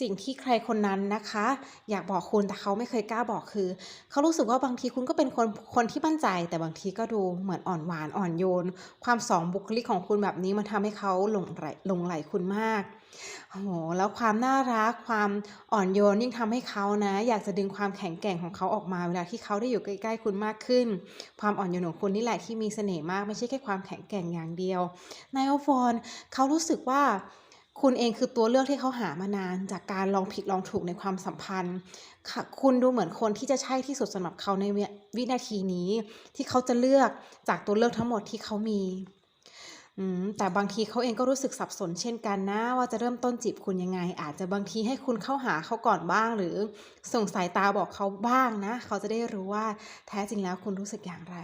สิ่งที่ใครคนนั้นนะคะ อยากบอกคุณแต่เขาไม่เคยกล้าบอกคือ เขารู้สึกว่าบางทีคุณก็เป็นคนคนที่มั่นใจ แต่บางทีก็ดูเหมือนอ่อนหวานอ่อนโยน ความสองบุคลิกของคุณแบบนี้มันทำให้เขาหลงไหลหลงใหลคุณมากโอ้โฮแล้วความน่ารักความอ่อนโยนยิ่งทำให้เขานะ อยากจะดึงความแข็งแกร่งของเขาออกมาเวลาที่เขาได้อยู่ใกล้ๆคุณมากขึ้น ความอ่อนโยนของคุณนี่แหละที่มีเสน่ห์มากไม่ใช่แค่ความแข็งแกร่งอย่างเดียว Knight of Wands เขารู้สึกว่า คุณเองคือตัวเลือกที่เขาหามานาน จากการลองผิดลองถูกในความสัมพันธ์ค่ะคุณดูเหมือนคนที่จะใช่ที่สุดสำหรับเขาในวินาทีนี้ ที่เขาจะเลือกจากตัวเลือกทั้งหมดที่เขามีแต่บางทีเขาเองก็รู้สึกสับสนเช่นกันนะ ว่าจะเริ่มต้นจีบคุณยังไง อาจจะบางทีให้คุณเข้าหาเขาก่อนบ้าง หรือส่งสายตาบอกเขาบ้างนะ เขาจะได้รู้ว่าแท้จริงแล้วคุณรู้สึกอย่างไร